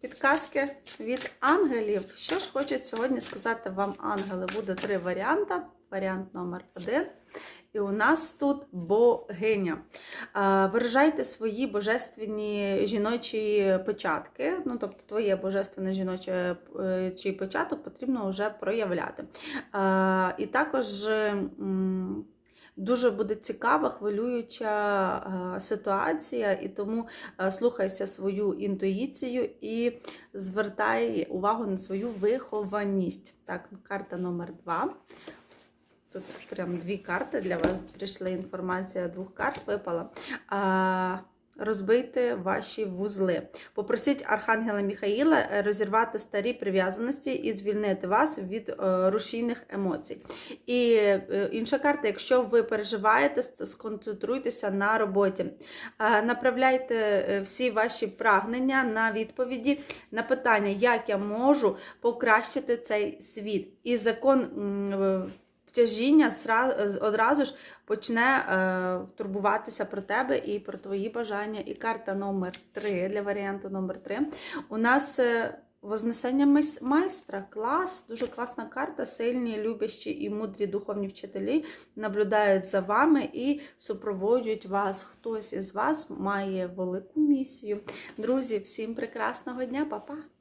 підказки від ангелів. Що ж хочуть сьогодні сказати вам ангели? Буде три варіанти. Варіант номер один. І у нас тут богиня. Виражайте свої божественні жіночі початки. Ну, тобто, твоє божественне жіноче е, чий початок потрібно вже проявляти. І також. Дуже буде цікава, хвилююча е, ситуація, і тому е, слухайся свою інтуїцію і звертай увагу на свою вихованість. Так, карта номер два. Тут прям дві карти для вас прийшла інформація двох карт випала. А, розбийте ваші вузли. Попросіть Архангела Міхаїла е, розірвати старі прив'язаності і звільнити вас від е, рушійних емоцій. І е, інша карта, якщо ви переживаєте, сконцентруйтеся на роботі. Направляйте всі ваші прагнення на відповіді на питання, як я можу покращити цей світ. І закон. Тяжіння одразу ж почне е, турбуватися про тебе і про твої бажання. І карта номер 3 для варіанту номер 3 у нас е, Вознесення майстра, клас, дуже класна карта. Сильні, любящі і мудрі духовні вчителі наблюдають за вами і супроводжують вас. Хтось із вас має велику місію. Друзі, всім прекрасного дня, па-па!